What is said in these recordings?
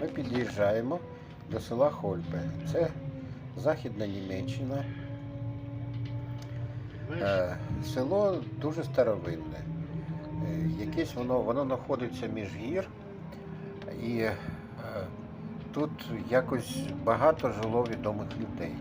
Ми під'їжджаємо до села Хольпе. Це Західна Німеччина. Е, Село дуже старовинне. Е, Якесь воно, воно знаходиться між гір, і е, тут якось багато жило відомих людей.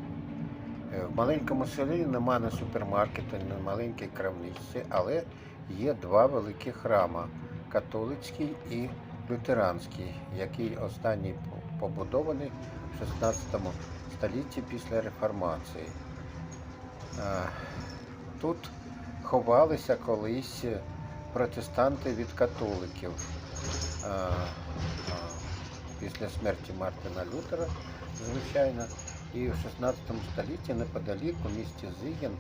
В маленькому селі немає ні супермаркету, ні маленької крамниці, але є два великі храми католицький і лютеранський, який останній побудований в 16 столітті після реформації. Е, Тут ховалися колись протестанти від католиків. Е, е, Після смерті Мартина Лютера, звичайно, і в 16 столітті неподалік у місті Зиген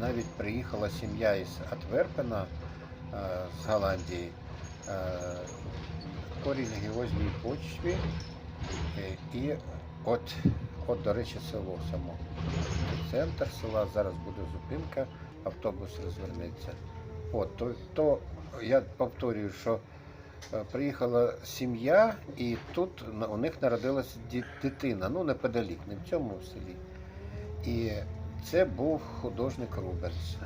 навіть приїхала сім'я із Атверпена з Голландії е, по почві. Е, І от, от, до речі, село само. Центр села, зараз буде зупинка, автобус розвернеться. От, то, то я повторюю, що е, приїхала сім'я, і тут у них народилася дитина, ну неподалік, не в цьому селі. І це був художник Рубенс.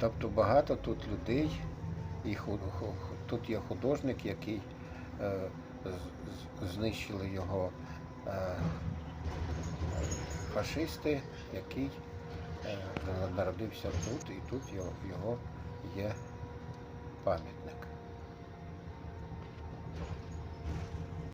Тобто багато тут людей, і тут є художник, який е, знищили його е, фашисти, який е, народився тут, і тут його є пам'ятник.